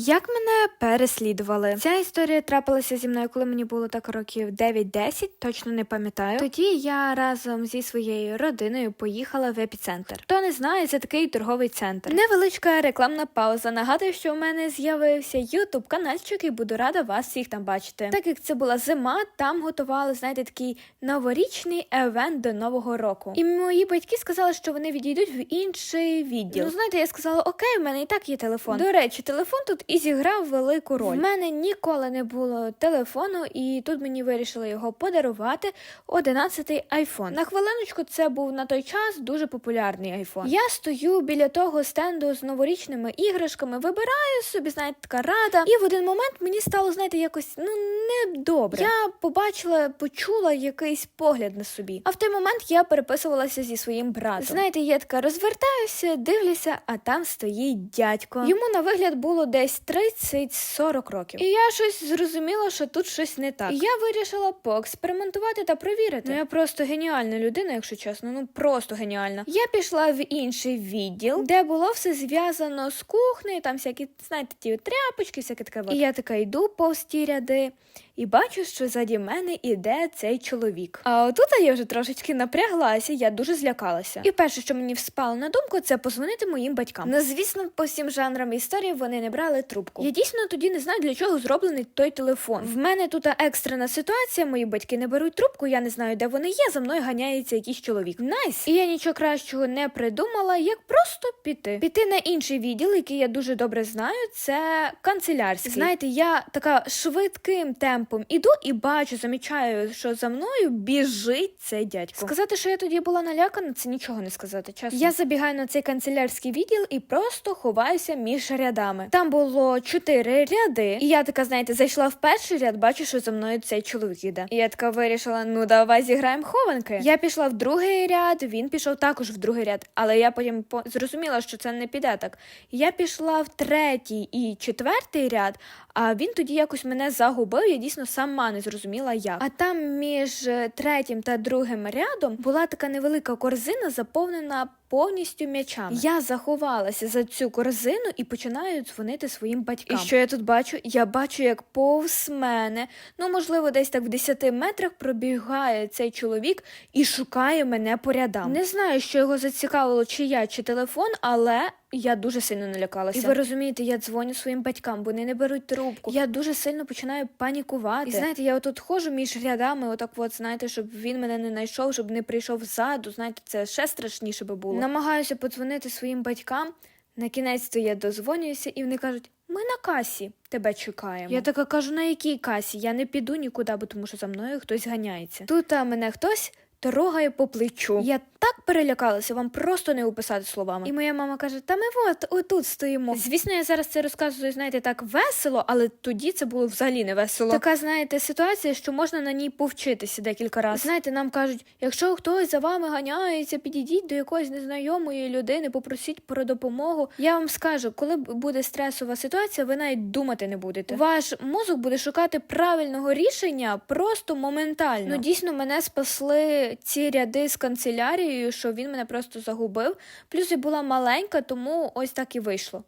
Як мене переслідували? Ця історія трапилася зі мною, коли мені було так років 9-10, точно не пам'ятаю. Тоді я разом зі своєю родиною поїхала в епіцентр. Хто не знає, це такий торговий центр. Невеличка рекламна пауза. Нагадую, що у мене з'явився ютуб каналчик і буду рада вас всіх там бачити. Так як це була зима, там готували, знаєте, такий новорічний евент до нового року. І мої батьки сказали, що вони відійдуть в інший відділ. Ну знаєте, я сказала, окей, в мене і так є телефон. До речі, телефон тут і зіграв велику роль. В мене ніколи не було телефону, і тут мені вирішили його подарувати. 11-й айфон. На хвилиночку, це був на той час дуже популярний айфон. Я стою біля того стенду з новорічними іграшками, вибираю собі, знаєте, така рада. І в один момент мені стало, знаєте, якось ну недобре. Я побачила, почула якийсь погляд на собі. А в той момент я переписувалася зі своїм братом. Знаєте, я така розвертаюся, дивлюся, а там стоїть дядько. Йому на вигляд було десь 30-40 років. І я щось зрозуміла, що тут щось не так. І я вирішила поекспериментувати та провірити. Ну я просто геніальна людина, якщо чесно. Ну просто геніальна. Я пішла в інший відділ, де було все зв'язано з кухнею, там всякі, знаєте, ті тряпочки, всяке таке. І я така йду повз ті ряди. І бачу, що заді мене іде цей чоловік. А отут я вже трошечки напряглася, я дуже злякалася. І перше, що мені вспало на думку, це позвонити моїм батькам. Ну, звісно, по всім жанрам історії вони не брали трубку. Я дійсно тоді не знаю, для чого зроблений той телефон. В мене тут екстрена ситуація, мої батьки не беруть трубку, я не знаю, де вони є. За мною ганяється якийсь чоловік. Найс! І я нічого кращого не придумала, як просто піти. Піти на інший відділ, який я дуже добре знаю, це канцелярський. Знаєте, я така швидким темпом іду і бачу, замічаю, що за мною біжить цей дядько. Сказати, що я тоді була налякана, це нічого не сказати. Чесно. Я забігаю на цей канцелярський відділ і просто ховаюся між рядами. Там було чотири ряди, і я така, знаєте, зайшла в перший ряд, бачу, що за мною цей чоловік іде. І я така вирішила: ну давай зіграємо хованки. Я пішла в другий ряд, він пішов також в другий ряд, але я потім по- зрозуміла, що це не піде так. Я пішла в третій і четвертий ряд, а він тоді якось мене загубив. Я дійсно сама не зрозуміла як. А там між е, третім та другим рядом була така невелика корзина, заповнена повністю м'ячами. Я заховалася за цю корзину і починаю дзвонити своїм батькам. І що я тут бачу? Я бачу, як повз мене, ну можливо, десь так в 10 метрах пробігає цей чоловік і шукає мене по рядам. Не знаю, що його зацікавило, чи я, чи телефон, але. Я дуже сильно налякалася. І ви розумієте, я дзвоню своїм батькам, вони не беруть трубку. Я дуже сильно починаю панікувати. І знаєте, я отут ходжу між рядами, отак от, знаєте, щоб він мене не знайшов, щоб не прийшов ззаду. Знаєте, це ще страшніше би було. Намагаюся подзвонити своїм батькам. На кінець то я дозвонююся, і вони кажуть: ми на касі тебе чекаємо. Я така кажу, на якій касі? Я не піду нікуди, бо тому що за мною хтось ганяється. Тут а, мене хтось. Трогає по плечу. Я так перелякалася, вам просто не описати словами. І моя мама каже: Та ми от отут стоїмо. Звісно, я зараз це розказую, знаєте, так весело, але тоді це було взагалі не весело. Така, знаєте, ситуація, що можна на ній повчитися декілька разів. Знаєте, нам кажуть, якщо хтось за вами ганяється, підійдіть до якоїсь незнайомої людини, попросіть про допомогу. Я вам скажу, коли буде стресова ситуація, ви навіть думати не будете. Ваш мозок буде шукати правильного рішення просто моментально. Ну дійсно мене спасли ці ряди з канцелярією, що він мене просто загубив. Плюс я була маленька, тому ось так і вийшло.